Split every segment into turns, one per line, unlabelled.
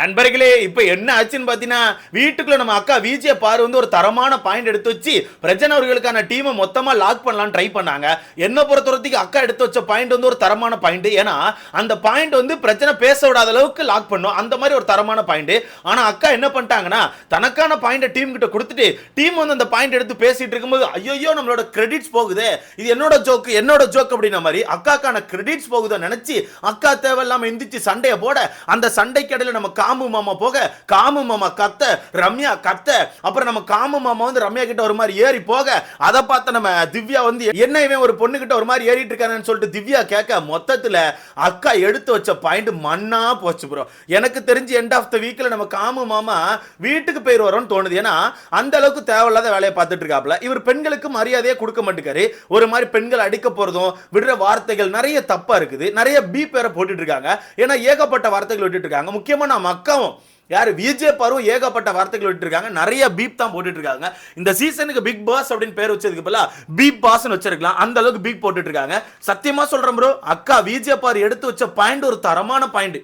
நண்பர்களே இப்போ என்ன ஆச்சுன்னு பார்த்தீங்கன்னா வீட்டுக்குள்ள நம்ம அக்கா விஜய பாரு வந்து ஒரு தரமான பாயிண்ட் எடுத்து வச்சு பிரஜன் அவர்களுக்கான டீமை மொத்தமா லாக் பண்ணலான்னு ட்ரை பண்ணாங்க. என்ன பொறுத்தவரத்துக்கு அக்கா எடுத்து வச்ச பாயிண்ட் வந்து ஒரு தரமான பாயிண்ட். ஏன்னா அந்த பாயிண்ட் வந்து பிரச்சனை பேச விடாத அளவுக்கு லாக் பண்ணும். அந்த மாதிரி ஒரு தரமான பாயிண்ட். ஆனா அக்கா என்ன பண்ணிட்டாங்கன்னா தனக்கான பாயிண்ட டீம் கிட்ட கொடுத்துட்டு டீம் வந்து அந்த பாயிண்ட் எடுத்து பேசிட்டு இருக்கும்போது ஐயோ நம்மளோட கிரெடிட்ஸ் போகுது. இது என்னோட ஜோக்கு என்னோட ஜோக் அப்படின்ன மாதிரி அக்காக்கான கிரெடிட்ஸ் போகுதோ நினைச்சு அக்கா தேவையில்லாம எந்திரிச்சு சண்டையை போட அந்த சண்டைக்கு இடையில நம்ம காமு மாமா போக காமு மாமா கத்த ரம்யா கத்த. அப்புறம் நம்ம காமு மாமா வந்து ரம்யா கிட்ட ஒரு மாதிரி ஏறி போக அதை பார்த்து நம்ம திவ்யா வந்து என்ன இவன் ஒரு பொண்ணு கிட்ட ஒரு மாதிரி ஏறிட்டு இருக்கானு சொல்லிட்டு திவ்யா கேட்க மொத்தத்துல அக்கா எடுத்து வச்ச பாயிண்ட் மண்ணா போச்சு ப்ரோ எனக்கு தெரிஞ்சு எண்ட் ஆஃப் த வீக்ல நம்ம காமு மாமா வீட்டுக்கு போயிரு வரோம்னு தோணுது. ஏன்னா அந்த அளவுக்கு தேவையில்லாத வேலையை பார்த்துட்டு இருக்காப்ல இவர் பெண்களுக்கு மரியாதையே கொடுக்க மாட்டேங்காரு. ஒரு மாதிரி பெண்கள் அடிக்க போறதும் விடுற வார்த்தைகள் நிறைய தப்பா இருக்குது. நிறைய பி பேரை போட்டுட்டு இருக்காங்க. ஏன்னா ஏகப்பட்ட வார்த்தைகள் விட்டுட்டு இருக்காங்க. முக்கியமா நான் அக்காவும் யார் விஜய் பருவம் ஏகப்பட்ட வார்த்தைகள் விட்டு இருக்காங்க நிறைய பீப் தான் போட்டுட்டு இருக்காங்க இந்த சீசனுக்கு பிக் பாஸ் அப்படின்னு பேர் வச்சதுக்கு பதிலா பீப் பாஸ்னு வச்சிருக்கலாம். அந்த அளவுக்கு பீப் போட்டுட்டு இருக்காங்க சத்தியமா சொல்றேன் ப்ரோ அக்கா விஜய் பார் எடுத்து வச்ச பாயிண்ட் ஒரு தரமான பாயிண்ட்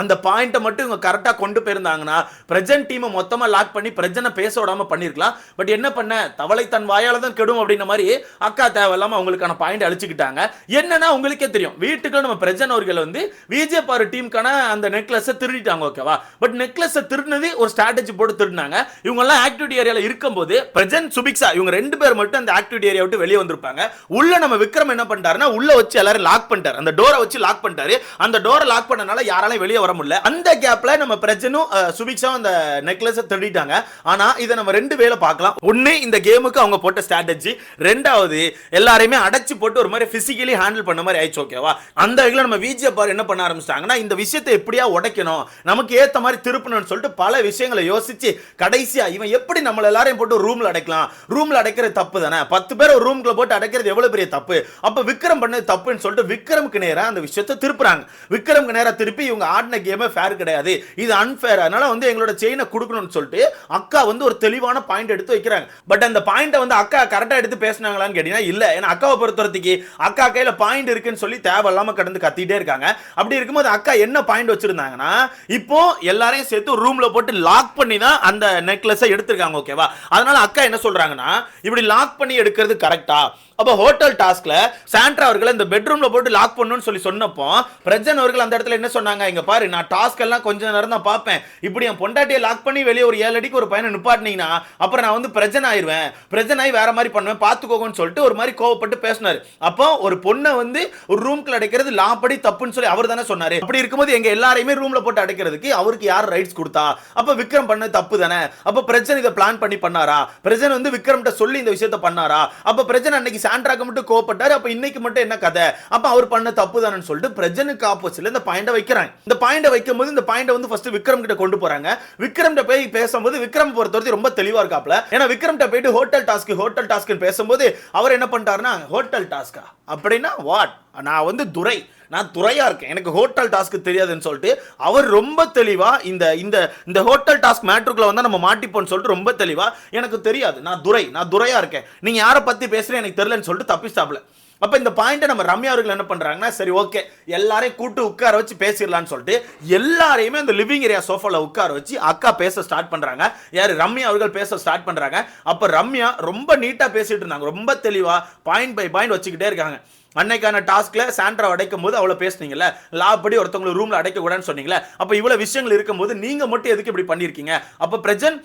அந்த பாயிண்ட்டை மட்டும் இவங்க கரெக்டாக கொண்டு போயிருந்தாங்கன்னா பிரஜன் டீமை மொத்தமாக லாக் பண்ணி பிரஜனை பேச விடாம பண்ணியிருக்கலாம் பட் என்ன பண்ண? தவளை தன் வாயால் தான் கெடும் அப்படின்ற மாதிரி அக்கா தேவையில்லாமல் அவங்களுக்கான பாயிண்ட் அழிச்சுக்கிட்டாங்க. என்னன்னா உங்களுக்கே தெரியும். வீட்டுக்கு நம்ம பிரஜன் அவர்கள் வந்து விஜய் பாரு டீமுக்கான அந்த நெக்லஸை திருடிட்டாங்க ஓகேவா பட் நெக்லஸை திருடினது ஒரு ஸ்ட்ராட்டஜி போட்டு திருடினாங்க. இவங்கெல்லாம் ஆக்டிவிட்டி ஏரியால இருக்கும்போது பிரஜன் சுபிக்ஷா இவங்க ரெண்டு பேர் மட்டும் அந்த ஆக்டிவிட்டி ஏரியா விட்டு வெளியே வந்திருப்பாங்க. உள்ள நம்ம விக்ரம் என்ன பண்ணிட்டாருன்னா உள்ள வச்சு எல்லாரும் லாக் பண்ணிட்டார். அந்த டோரை வச்சு லாக் பண்ணிட்டாரு. அந்த டோரை லாக் பண்ணனால யாராலையும் வெளியே வெளியே வர முடியல. அந்த கேப்ல நம்ம பிரஜனும் அஹ், அந்த நெக்லஸை திருடிட்டாங்க. ஆனா இதை நம்ம ரெண்டு வேலை பார்க்கலாம் ஒன்னு இந்த கேமுக்கு அவங்க போட்ட ஸ்ட்ராட்டஜி ரெண்டாவது எல்லாரையுமே அடைச்சு போட்டு ஒரு மாதிரி பிசிக்கலி ஹேண்டில் பண்ண மாதிரி ஆயிடுச்சு ஓகேவா அந்த வகையில் நம்ம விஜய பார் என்ன பண்ண ஆரம்பிச்சிட்டாங்கன்னா இந்த விஷயத்தை எப்படியா உடைக்கணும் நமக்கு ஏத்த மாதிரி திருப்பணும்னு சொல்லிட்டு பல விஷயங்களை யோசிச்சு கடைசியா இவன் எப்படி நம்மள எல்லாரையும் போட்டு ரூம்ல அடைக்கலாம்? ரூம்ல அடைக்கிறது தப்பு தானே? பத்து பேர் ஒரு ரூம்ல போட்டு அடைக்கிறது எவ்வளவு பெரிய தப்பு? அப்ப விக்ரம் பண்ணது தப்புன்னு சொல்லிட்டு விக்ரமுக்கு நேரம் அந்த விஷயத்தை திருப்புறாங்க. விக்ரமுக்கு நேரம் திருப்பி இவங்க ஆட் ஆடின கேமே ஃபேர் கிடையாது. இது அன்ஃபேர் அதனால வந்து எங்களோட செயினை கொடுக்கணும்னு சொல்லிட்டு அக்கா வந்து ஒரு தெளிவான பாயிண்ட் எடுத்து வைக்கிறாங்க. பட் அந்த பாயிண்ட்டை வந்து அக்கா கரெக்டாக எடுத்து பேசினாங்களான்னு கேட்டீங்கன்னா இல்லை. ஏன்னா அக்காவை பொறுத்தவரத்துக்கு அக்கா கையில் பாயிண்ட் இருக்குன்னு சொல்லி தேவையில்லாம கடந்து கத்திட்டே இருக்காங்க. அப்படி இருக்கும்போது அக்கா என்ன பாயிண்ட் வச்சிருந்தாங்கன்னா இப்போ எல்லாரையும் சேர்த்து ரூம்ல போட்டு லாக் பண்ணி தான் அந்த நெக்லஸை எடுத்திருக்காங்க ஓகேவா அதனால அக்கா என்ன சொல்றாங்கன்னா இப்படி லாக் பண்ணி எடுக்கிறது கரெக்டா அப்போ ஹோட்டல் டாஸ்க்ல சாண்ட்ரா அவர்களை இந்த பெட்ரூம்ல போட்டு லாக் பண்ணணும்னு சொல்லி சொன்னப்போ பிரஜன் அவர்கள் அந்த இடத்துல என்ன சொன்னாங்க? இங்க பாரு நான் டாஸ்க் எல்லாம் கொஞ்ச நேரம் தான் பார்ப்பேன். இப்படி என் பொண்டாட்டியை லாக் பண்ணி வெளியே ஒரு ஏழு அடிக்கு ஒரு பையனை நிப்பாட்டினீங்கன்னா அப்புறம் நான் வந்து பிரஜன் ஆயிருவேன். பிரஜன் ஆகி வேற மாதிரி பண்ணுவேன் பார்த்துக்கோங்கன்னு சொல்லிட்டு ஒரு மாதிரி கோவப்பட்டு பேசினாரு. அப்போ ஒரு பொண்ணை வந்து ஒரு ரூம்க்குள்ள அடைக்கிறது லாபடி தப்புன்னு சொல்லி அவர் தானே சொன்னாரு. அப்படி இருக்கும்போது எங்க எல்லாரையுமே ரூம்ல போட்டு அடைக்கிறதுக்கு அவருக்கு யார் ரைட்ஸ் கொடுத்தா? அப்ப விக்ரம் பண்ணது தப்பு தானே? அப்ப பிரஜன் இதை பிளான் பண்ணி பண்ணாரா? பிரஜன் வந்து விக்ரம் சொல்லி இந்த விஷயத்தை பண்ணாரா? அப்ப பிரஜன் அன்னைக்கு சாண்ட்ராக்கு மட்டும் கோவப்பட்டாரு. அப்ப இன்னைக்கு மட்டும் என்ன கதை? அப்ப அவர் பண்ண தப்பு தானே சொல்லிட்டு பிரஜனுக்கு ஆப்போசிட்ல இந்த பாயிண்ட வைக்கிறாங்க. இந்த பாயிண்ட வைக்கும் போது இந்த பாயிண்ட வந்து ஃபர்ஸ்ட் விக்ரம் கிட்ட கொண்டு போறாங்க. விக்ரம் கிட்ட போய் பேசும்போது விக்ரம் பொறுத்தவரை ரொம்ப தெளிவா இருக்காப்ல. ஏன்னா விக்ரம் கிட்ட போயிட்டு ஹோட்டல் டாஸ்க் ஹோட்டல் டாஸ்க் பேசும்போது அவர் என்ன பண்ணிட்டாருன்னா ஹோட்டல் டாஸ்கா அப்படின்னா வாட் நான் வந்து துரை நான் துறையாக இருக்கேன். எனக்கு ஹோட்டல் டாஸ்க் தெரியாதுன்னு சொல்லிட்டு அவர் ரொம்ப தெளிவாக இந்த இந்த இந்த ஹோட்டல் டாஸ்க் மேட்ருக்குள்ள வந்தால் நம்ம மாட்டிப்போம்னு சொல்லிட்டு ரொம்ப தெளிவாக எனக்கு தெரியாது. நான் துரை நான் துறையாக இருக்கேன். நீங்கள் யாரை பற்றி பேசுகிறேன் எனக்கு தெரியலன்னு சொல்லிட்டு தப்பிச்சாப்ல அப்ப இந்த பாயிண்ட்டை நம்ம ரம்யா அவர்கள் என்ன பண்றாங்கன்னா சரி ஓகே எல்லாரையும் கூட்டு உட்கார வச்சு பேசிடலாம்னு சொல்லிட்டு எல்லாரையுமே அந்த லிவிங் ஏரியா சோஃபால உட்கார வச்சு அக்கா பேச ஸ்டார்ட் பண்றாங்க. யார்? ரம்யா அவர்கள் பேச ஸ்டார்ட் பண்றாங்க. அப்ப ரம்யா ரொம்ப நீட்டா பேசிட்டு இருந்தாங்க. ரொம்ப தெளிவா பாயிண்ட் பை பாயிண்ட் வச்சுக்கிட்டே இருக்காங்க. அன்னைக்கான டாஸ்க்ல சாண்ட்ரா அடைக்கும் போது அவ்வளோ பேசுனீங்கல்ல? லா படி ஒருத்தவங்களை ரூம்ல அடைக்க கூடாதுன்னு சொன்னீங்களே அப்போ இவ்வளோ விஷயங்கள் இருக்கும்போது நீங்க மட்டும் எதுக்கு இப்படி பண்ணிருக்கீங்க அப்போ பிரஜன்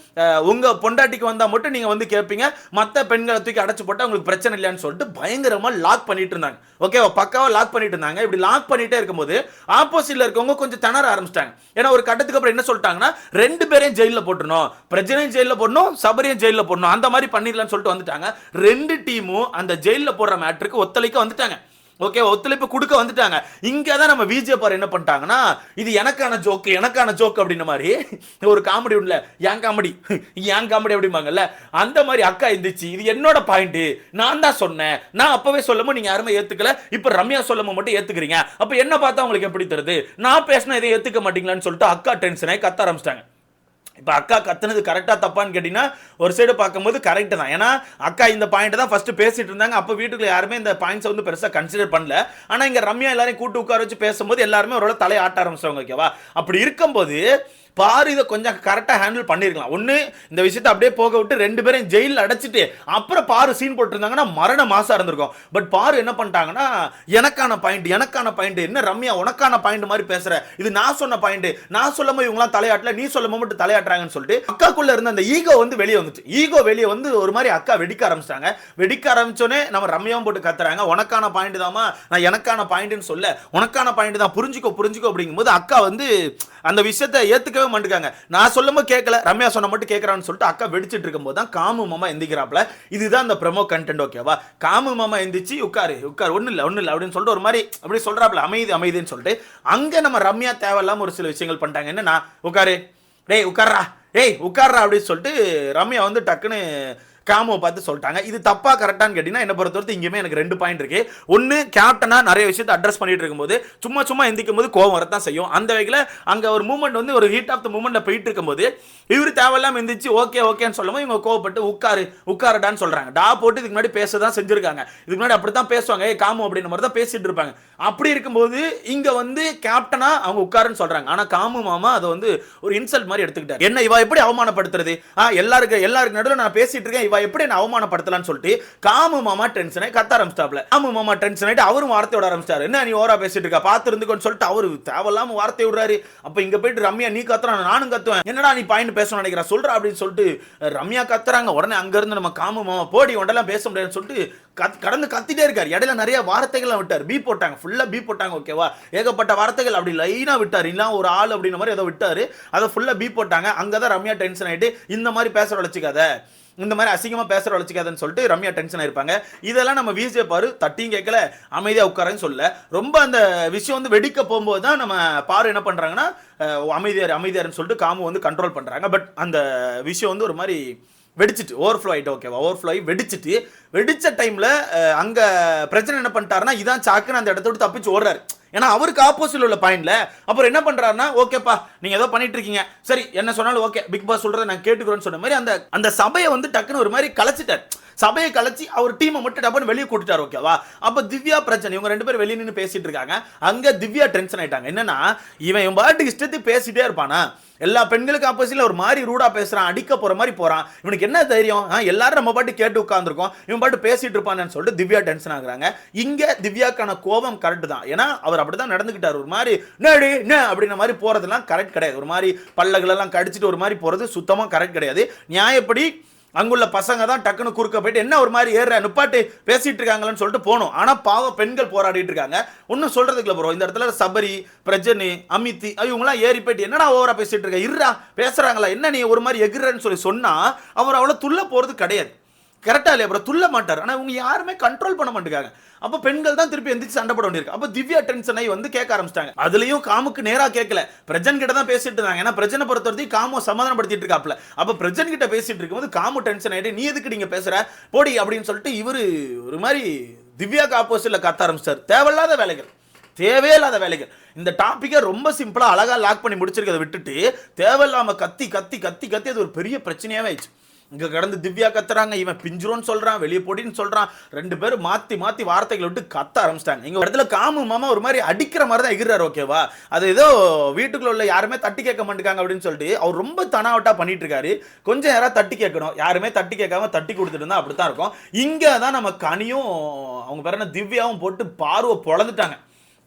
உங்கள் உங்க பொண்டாட்டிக்கு வந்தா மட்டும் நீங்க வந்து கேட்பீங்க மற்ற பெண்களை தூக்கி அடைச்சு போட்டா உங்களுக்கு பிரச்சனை இல்லைன்னு சொல்லிட்டு பயங்கரமா லாக் பண்ணிட்டு இருந்தாங்க. ஓகேவா பக்காவா லாக் பண்ணிட்டு இருந்தாங்க. இப்படி லாக் பண்ணிட்டே இருக்கும்போது ஆப்போசிட்ல இருக்கவங்க கொஞ்சம் திணற ஆரம்பிச்சிட்டாங்க. ஏன்னா ஒரு கட்டத்துக்கு அப்புறம் என்ன சொல்லிட்டாங்கன்னா ரெண்டு பேரையும் ஜெயிலில் போட்டுருணும் பிரஜனையும் ஜெயிலில் போடணும் சபரியும் ஜெயிலில் போடணும். அந்த மாதிரி பண்ணிடலாம்னு சொல்லிட்டு வந்துட்டாங்க. ரெண்டு டீமும் அந்த ஜெயிலில் போடுற மேட்ருக்கு ஒத்துழைக்க வந்துட்டாங்க. ஓகே ஒத்துழைப்பு கொடுக்க வந்துட்டாங்க. இங்கே தான் நம்ம விஜய் பார் என்ன பண்ணிட்டாங்கன்னா இது எனக்கான ஜோக்கு எனக்கான ஜோக்கு அப்படின்ன மாதிரி ஒரு காமெடி உள்ள ஏன் காமெடி ஏன் காமெடி அப்படிம்பாங்கல்ல. அந்த மாதிரி அக்கா இருந்துச்சு இது என்னோட பாயிண்ட்டு நான் தான் சொன்னேன். நான் அப்போவே சொல்லமோ நீங்கள் யாருமே ஏத்துக்கல. இப்போ ரம்யா சொல்லமோ மட்டும் ஏத்துக்கிறீங்க. அப்போ என்ன பார்த்தா உங்களுக்கு எப்படி தருது? நான் பேசினா இதை ஏத்துக்க மாட்டீங்களான்னு சொல்லிட்டு அக்கா டென்ஷனாக கத்த ஆரம்பிச்சிட்டாங்க. இப்போ அக்கா கத்துனது கரெக்டாக தப்பான்னு கேட்டிங்கன்னா ஒரு சைடு பார்க்கும்போது கரெக்டு தான். ஏன்னா அக்கா இந்த பாயிண்ட் தான் ஃபஸ்ட்டு பேசிட்டு இருந்தாங்க. அப்போ வீட்டுக்குள்ள யாருமே இந்த பாயிண்ட்ஸை வந்து பெருசாக கன்சிடர் பண்ணல. ஆனால் இங்கே ரம்யா எல்லாரையும் கூட்டு உட்கார வச்சு பேசும்போது எல்லாருமே ஒரு தலை ஆட்ட ஆரம்பிச்சவங்க ஓகேவா அப்படி இருக்கும்போது பாரு இதை கொஞ்சம் கரெக்டாக ஹேண்டில் பண்ணியிருக்கலாம் ஒன்று இந்த விஷயத்தை அப்படியே போக விட்டு ரெண்டு பேரும் ஜெயிலில் அடைச்சிட்டு அப்புறம் பாரு சீன் போட்டிருந்தாங்கன்னா மரண மாசாக இருந்திருக்கும். பட் பாரு என்ன பண்ணிட்டாங்கன்னா எனக்கான பாயிண்ட் எனக்கான பாயிண்ட் என்ன ரம்யா உனக்கான பாயிண்ட் மாதிரி பேசுகிற இது நான் சொன்ன பாயிண்ட் நான் சொல்லும் இவங்களாம் தலையாட்டல நீ சொல்லும் மட்டும் தலையாட்டுறாங்கன்னு சொல்லிட்டு அக்காக்குள்ள இருந்த அந்த ஈகோ வந்து வெளியே வந்துச்சு. ஈகோ வெளியே வந்து ஒரு மாதிரி அக்கா வெடிக்க ஆரம்பிச்சிட்டாங்க. வெடிக்க ஆரம்பிச்சோன்னே நம்ம ரம்யாவும் போட்டு கத்துறாங்க. உனக்கான பாயிண்ட் தாமா நான் எனக்கான பாயிண்ட்னு சொல்ல உனக்கான பாயிண்ட் தான் புரிஞ்சுக்கோ புரிஞ்சுக்கோ அப்படிங்கும்போது அக்கா வந்து அந்த விஷயத்தை கேட்கவே மாட்டேங்காங்க நான் சொல்லும்போது கேட்கல ரம்யா சொன்ன மட்டும் கேட்கறான்னு சொல்லிட்டு அக்கா வெடிச்சிட்டு இருக்கும்போது தான் காமு மாமா எந்திக்கிறாப்ல இதுதான் அந்த ப்ரமோ கண்டென்ட் ஓகேவா காமு மாமா எந்திரிச்சு உட்காரு உட்கார். ஒன்றும் இல்லை ஒன்றும் இல்லை அப்படின்னு சொல்லிட்டு ஒரு மாதிரி அப்படி சொல்கிறாப்ல அமைதி அமைதின்னு சொல்லிட்டு அங்கே நம்ம ரம்யா தேவையில்லாமல் ஒரு சில விஷயங்கள் பண்ணிட்டாங்க. என்னன்னா உட்காரு. டேய் உட்கார்றா. டேய் உட்கார்றா அப்படின்னு சொல்லிட்டு ரம்யா வந்து டக்குன்னு காமோ பார்த்து சொல்லிட்டாங்க. இது தப்பா கரெக்டான்னு கேட்டிங்கன்னா என்ன பொறுத்தவரைக்கும் இங்கேயுமே எனக்கு ரெண்டு பாயிண்ட் இருக்கு. ஒன்று கேப்டனாக நிறைய விஷயத்தை அட்ரஸ் பண்ணிட்டு இருக்கும்போது சும்மா சும்மா எந்திக்கும் போது கோவம் வரத்தான் செய்யும். அந்த வகையில் அங்கே ஒரு மூமெண்ட் வந்து ஒரு ஹீட் ஆஃப் த மூமெண்ட்டில் போயிட்டு இருக்கும்போது இவர் தேவையில்லாமல் எந்திரிச்சு ஓகே ஓகேன்னு சொல்லும்போது இவங்க கோவப்பட்டு உட்காரு உட்காரடான்னு சொல்கிறாங்க டா போட்டு இதுக்கு முன்னாடி பேச தான் செஞ்சுருக்காங்க. இதுக்கு முன்னாடி அப்படி தான் பேசுவாங்க. ஏ காமோ அப்படின்ற மாதிரி தான் பேசிட்டு இருப்பாங்க. அப்படி இருக்கும்போது இங்கே வந்து கேப்டனாக அவங்க உட்காருன்னு சொல்கிறாங்க ஆனால் காமு மாமா அதை வந்து ஒரு இன்சல்ட் மாதிரி எடுத்துக்கிட்டாரு. என்ன இவ எப்படி அவமானப்படுத்துறது? ஆ எல்லாருக்கு எல்லாருக்கு நடுவில் நான் பேசிட்டு இருக்கேன். இவ எப்படி என்ன அவமானப்படுத்தலாம்னு சொல்லிட்டு காமு மாமா டென்ஷனை கத்த ஆரம்பிச்சிட்டாப்ல. காமு மாமா டென்ஷன் ஆயிட்டு அவரும் வார்த்தை விட ஆரம்பிச்சாரு என்ன நீ ஓரா பேசிட்டு இருக்கா? பார்த்துருந்துக்கோன்னு சொல்லிட்டு அவரு தேவையில்லாம வார்த்தை விடுறாரு. அப்ப இங்க போயிட்டு ரம்யா நீ கத்துறான் நானும் கத்துவேன். என்னடா நீ பாயிண்ட் பேசணும் நினைக்கிறா? சொல்ற அப்படின்னு சொல்லிட்டு ரம்யா கத்துறாங்க. உடனே அங்க இருந்து நம்ம காமு மாமா போடி ஒன்றெல்லாம் பேச முடியாதுன்னு சொல்லிட்டு கத் கடந்து கத்திட்டே இருக்கார். இடையில நிறைய வார்த்தைகள்லாம் விட்டார். பீ போட்டாங்க. ஃபுல்லாக பீ போட்டாங்க ஓகேவா ஏகப்பட்ட வார்த்தைகள் அப்படி லைனாக விட்டார். இல்லை ஒரு ஆள் அப்படின்ற மாதிரி ஏதோ விட்டார். அதை ஃபுல்லாக பீ போட்டாங்க. அங்கே தான் ரம்யா டென்ஷன் ஆகிட்டு இந்த மாதிரி பேச வளச்சிக்காத இந்த மாதிரி அசிங்கமாக பேசுற வளர்ச்சிக்காதன்னு சொல்லிட்டு ரம்யா டென்ஷன் ஆயிருப்பாங்க. இதெல்லாம் நம்ம விஜய் பாரு தட்டியும் கேட்கல அமைதியாக உட்காரன்னு சொல்ல ரொம்ப அந்த விஷயம் வந்து வெடிக்க போகும்போது தான் நம்ம பாரு என்ன பண்ணுறாங்கன்னா அமைதியார் அமைதியார்னு சொல்லிட்டு காமு வந்து கண்ட்ரோல் பண்ணுறாங்க பட் அந்த விஷயம் வந்து ஒரு மாதிரி வெடிச்சிட்டு ஓவர்ஃப்ளோ ஆகிட்டு ஓகேவா ஓவர்ஃப்ளோ ஆகி வெடிச்சிட்டு வெடிச்ச டைமில் அங்கே பிரச்சனை என்ன பண்ணிட்டாருன்னா இதான் சாக்குன்னு அந்த இடத்த விட்டு தப்பிச்சு ஓடுறாரு. ஏன்னா அவருக்கு ஆப்போசிட்ல உள்ள பாயிண்ட்ல அப்புறம் என்ன பண்றாருன்னா ஓகேப்பா நீங்க ஏதோ பண்ணிட்டு இருக்கீங்க. சரி என்ன சொன்னாலும் ஓகே பிக் பாஸ் சொல்றதை நான் கேட்டுக்கிறோன்னு சொன்ன மாதிரி அந்த அந்த சபையை வந்து டக்குன்னு ஒரு மாதிரி கலைச்சிட்டார். சபையை கலைச்சி அவர் டீமை மட்டும் டப்புன்னு வெளியே கூட்டிட்டார் ஓகேவா அப்போ திவ்யா பிரச்சனை இவங்க ரெண்டு பேரும் வெளியே நின்று பேசிட்டு இருக்காங்க. அங்கே திவ்யா டென்ஷன் ஆயிட்டாங்க. என்னன்னா இவன் இவன் பாட்டுக்கு இஷ்டத்துக்கு பேசிட்டே இருப்பானா? எல்லா பெண்களுக்கு ஆப்போசிட்ல ஒரு மாதிரி ரூடா பேசுறான் அடிக்க போற மாதிரி போறான். இவனுக்கு என்ன தைரியம்? ஆ, எல்லாரும் நம்ம பாட்டு கேட்டு உட்காந்துருக்கோம் இவன் பாட்டு பேசிட்டு இருப்பான்னு சொல்லிட்டு திவ்யா டென்ஷன் ஆகுறாங்க. இங்க திவ்யாக்கான கோபம் கரெக்ட் தான். ஏன்னா அவர் அப்படிதான் நடந்துக்கிட்டார். ஒரு மாதிரி நேடி நே அப்படின்ற மாதிரி போறதெல்லாம் கரெக்ட் கிடையாது. ஒரு மாதிரி பல்லகளெல்லாம் கடிச்சிட்டு ஒரு மாதிரி போறது சுத்தமா கரெக்ட் கிடையாது. நியாயப்படி அங்குள்ள பசங்க தான் டக்குன்னு குறுக்க போயிட்டு என்ன ஒரு மாதிரி ஏறுற? நுப்பாட்டு பேசிட்டு இருக்காங்களன்னு சொல்லிட்டு போகணும் ஆனால் பாவ பெண்கள் போராடிட்டு இருக்காங்க. ஒன்றும் சொல்றதுக்கு இல்லை ப்ரோ இந்த இடத்துல சபரி பிரஜனி அமித்தி இவங்களாம் ஏறி போயிட்டு என்னடா ஓவரா பேசிட்டு இருக்க? இருடா பேசுறாங்களா? என்ன நீ ஒரு மாதிரி எகுறன்னு சொல்லி சொன்னா அவர் அவ்வளோ துள்ள போறது கிடையாது. கரெக்டாக இல்லையா அப்புறம் துள்ள மாட்டார். ஆனால் இவங்க யாருமே கண்ட்ரோல் பண்ண மாட்டேங்காங்க அப்ப பெண்கள் தான் திருப்பி எந்திரிச்சு சண்டை போட வேண்டியிருக்கு. அப்ப திவ்யா டென்ஷன் ஆகி வந்து கேட்க ஆரம்பிச்சிட்டாங்க. அதுலயும் காமுக்கு நேரா கேட்கல. பிரஜன் கிட்ட தான் பேசிட்டு இருந்தாங்க. ஏன்னா பிரஜனை பொறுத்த வரைக்கும் காமோ சமாதானப்படுத்திட்டு இருக்காப்ல அப்ப பிரஜன் கிட்ட பேசிட்டு இருக்கும்போது காமு டென்ஷன் ஆயிட்டு நீ எதுக்கு நீங்க பேசுற? போடி அப்படின்னு சொல்லிட்டு இவரு ஒரு மாதிரி திவ்யாக்கு ஆப்போசிட்ல கத்த ஆரம்பிச்சார். தேவையில்லாத வேலைகள். தேவையில்லாத வேலைகள். இந்த டாப்பிக்கை ரொம்ப சிம்பிளாக அழகாக லாக் பண்ணி முடிச்சிருக்கதை விட்டுட்டு தேவையில்லாமல் கத்தி கத்தி கத்தி கத்தி அது ஒரு பெரிய பிரச்சனையாகவே ஆயிடுச்சு. இங்கே கடந்து திவ்யா கத்துறாங்க இவன் பிஞ்சிரோன்னு சொல்கிறான் வெளியே போட்டின்னு சொல்கிறான் ரெண்டு பேரும் மாற்றி மாற்றி வார்த்தைகளை விட்டு கத்த ஆரம்பிச்சிட்டாங்க. இங்கே இடத்துல காமு மாமா ஒரு மாதிரி அடிக்கிற மாதிரி தான் எகிறார் ஓகேவா அது ஏதோ வீட்டுக்குள்ள உள்ள யாருமே தட்டி கேட்க மாட்டேங்காங்க அப்படின்னு சொல்லிட்டு அவர் ரொம்ப தனாவட்டாக பண்ணிட்டு இருக்காரு. கொஞ்சம் யாராவது தட்டி கேட்கணும். யாருமே தட்டி கேட்காம தட்டி கொடுத்துட்டு இருந்தால் அப்படி தான் இருக்கும். இங்கே தான் நம்ம கனியும் அவங்க பேர் என்ன திவ்யாவும் போட்டு பார்வை பொழந்துட்டாங்க.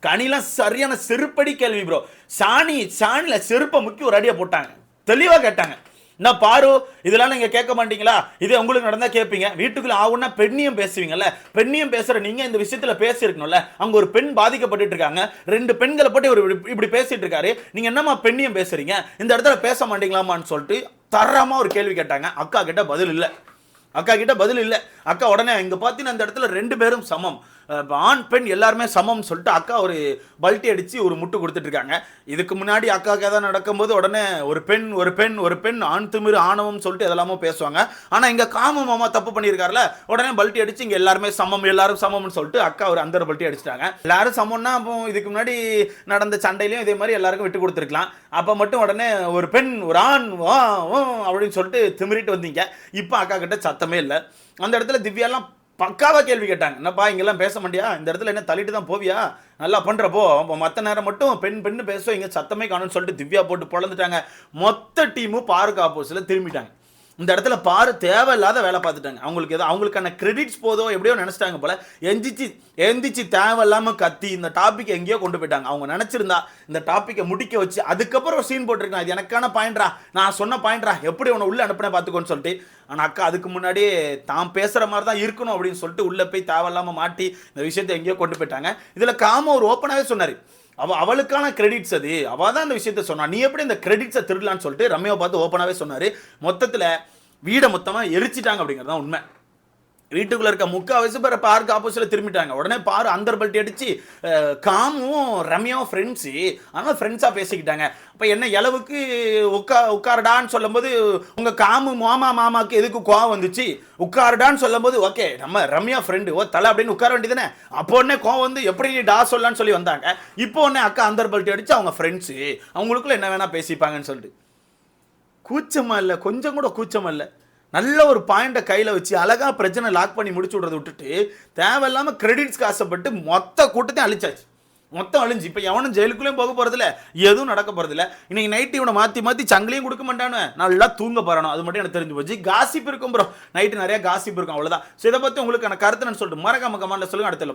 கனிலாம் சரியான செருப்படி கேள்வி ப்ரோ சாணி சாணியில் செருப்பை முக்கி ஒரு அடியை போட்டாங்க. தெளிவாக கேட்டாங்க. என்ன பாரு இதெல்லாம் நீங்கள் கேட்க மாட்டீங்களா? இதே உங்களுக்கு நடந்தால் கேட்பீங்க. வீட்டுக்குள்ள ஆகுன்னா பெண்ணியம் பேசுவீங்கல்ல. பெண்ணியம் பேசுகிற நீங்கள் இந்த விஷயத்தில் பேசியிருக்கணும்ல. அங்கே ஒரு பெண் பாதிக்கப்பட்டு இருக்காங்க ரெண்டு பெண்களை போட்டு ஒரு இப்படி- இப்படி பேசிட்டு இருக்காரு நீங்கள் என்னம்மா பெண்ணியம் பேசுறீங்க? இந்த இடத்துல பேச மாட்டீங்களாமான்னு சொல்லிட்டு தரமாக ஒரு கேள்வி கேட்டாங்க. அக்கா கிட்ட பதில் இல்லை. அக்கா கிட்ட பதில் இல்லை. அக்கா உடனே இங்கே பார்த்தீங்கன்னா அந்த இடத்துல ரெண்டு பேரும் சமம். ஆண் பெண் எல்லாருமே சமம்னு சொல்லிட்டு அக்கா ஒரு பல்ட்டி அடித்து ஒரு முட்டு கொடுத்துட்டு இருக்காங்க. இதுக்கு முன்னாடி அக்காவுக்கு எதாவது நடக்கும்போது உடனே ஒரு பெண் ஒரு பெண் ஒரு பெண் ஆண் திமிரு ஆணவம் சொல்லிட்டு இதெல்லாமோ பேசுவாங்க. ஆனால் இங்கே காம மாமா தப்பு பண்ணியிருக்காருல உடனே பல்ட்டி அடித்து இங்கே எல்லாருமே சமம் எல்லாரும் சமம்னு சொல்லிட்டு அக்கா ஒரு அந்த பல்ட்டி அடிச்சிட்டாங்க. எல்லாரும் சமம்னா அப்போ இதுக்கு முன்னாடி நடந்த சண்டையிலையும் இதே மாதிரி எல்லாருக்கும் விட்டு கொடுத்துருக்கலாம். அப்போ மட்டும் உடனே ஒரு பெண் ஒரு ஆண் வா அப்படின்னு சொல்லிட்டு திமிரிட்டு வந்தீங்க. இப்போ அக்கா கிட்ட சத்தமே இல்லை. அந்த இடத்துல திவ்யாலாம் பக்காவாக கேள்வி கேட்டாங்க. என்னப்பா இங்கெல்லாம் பேச மாட்டியா? இந்த இடத்துல என்ன தள்ளிட்டு தான் போவியா? நல்லா பண்ணுறப்போ அப்போ மற்ற நேரம் மட்டும் பெண் பெண்ணு பேசுவோம் இங்கே சத்தமே காணும்னு சொல்லிட்டு திவ்யா போட்டு பொழந்துட்டாங்க. மொத்த டீமும் பாருக்கு ஆப்போசிட்ல திரும்பிட்டாங்க. இந்த இடத்துல பாரு தேவையில்லாத வேலை பார்த்துட்டாங்க. அவங்களுக்கு ஏதோ அவங்களுக்கான கிரெடிட்ஸ் போதோ எப்படியோ நினச்சிட்டாங்க போல. எந்திரிச்சு எந்திரிச்சு தேவையில்லாமல் கத்தி இந்த டாபிக் எங்கேயோ கொண்டு போயிட்டாங்க. அவங்க நினச்சிருந்தா இந்த டாப்பிக்கை முடிக்க வச்சு அதுக்கப்புறம் ஒரு சீன் போட்டிருக்கான். அது எனக்கான பாயிண்ட்ரா நான் சொன்ன பாயிண்ட்ரா எப்படி உன்னை உள்ளே அனுப்பின பார்த்துக்கோன்னு சொல்லிட்டு. ஆனால் அக்கா அதுக்கு முன்னாடி தான் பேசுகிற மாதிரி தான் இருக்கணும் அப்படின்னு சொல்லிட்டு உள்ளே போய் தேவையில்லாமல் மாட்டி இந்த விஷயத்தை எங்கேயோ கொண்டு போயிட்டாங்க. இதில் காம ஒரு ஓப்பனாகவே சொன்னார். அவ அவளுக்கான கிரெடிட்ஸ் அது. அவ தான் இந்த விஷயத்த சொன்னா. நீ எப்படி இந்த கிரெடிட்ஸை திருடலான்னு சொல்லிட்டு ரம்யாவை பார்த்து ஓப்பனாகவே சொன்னார். மொத்தத்தில் வீடை மொத்தமாக எரிச்சிட்டாங்க அப்படிங்கிறது தான் உண்மை. வீட்டுக்குள்ளே இருக்க முக்கால்வாசி பேர் பார்க்கு ஆப்போசிட்டில் திரும்பிட்டாங்க. உடனே பாரு அந்த பல்ட்டி அடிச்சு காமும் ரம்யாவும் ஃப்ரெண்ட்ஸு ஆனால் ஃப்ரெண்ட்ஸாக பேசிக்கிட்டாங்க. இப்போ என்ன இளவுக்கு உட்கா உட்காரடான்னு சொல்லும்போது உங்கள் காமு மாமா மாமாவுக்கு எதுக்கு கோவம் வந்துச்சு? உட்காரடான்னு சொல்லும்போது ஓகே நம்ம ரம்யா ஃப்ரெண்டு ஓ தலை அப்படின்னு உட்கார வேண்டியதுனே அப்போ உடனே கோவம் வந்து எப்படி நீ டா சொல்லலான்னு சொல்லி வந்தாங்க. இப்போ உடனே அக்கா அந்த பல்ட்டி அடித்து அவங்க ஃப்ரெண்ட்ஸு அவங்களுக்குள்ள என்ன வேணால் பேசிப்பாங்கன்னு சொல்லிட்டு. கூச்சமாக இல்லை கொஞ்சம் கூட கூச்சமாக இல்லை. நல்ல ஒரு பாயிண்ட்டை கையில் வச்சு அழகாக பிரச்சனை லாக் பண்ணி முடிச்சு விட்றத விட்டுட்டு தேவையில்லாமல் கிரெடிட்ஸ்க்கு ஆசைப்பட்டு மொத்த கூட்டத்தையும் அழிச்சாச்சு. மொத்தம் அழிஞ்சு. இப்போ எவனும் ஜெயிலுக்குள்ளேயும் போக போகிறதில்ல எதுவும் நடக்க போகிறதில்ல இன்னைக்கு நைட்டு இவனை மாற்றி மாற்றி சங்கிலையும் கொடுக்க மாட்டானு நல்லா தூங்க போகிறானோ அது மட்டும் எனக்கு தெரிஞ்சு போச்சு. காசிப் இருக்கும் ப்ரோ நைட்டு நிறையா காசிப் இருக்கும் அவ்வளோதான் ஸோ இதை பற்றி உங்களுக்கான கருத்து நான் சொல்லிட்டு மறக்காம கமெண்ட்ல சொல்லுங்க. அடுத்த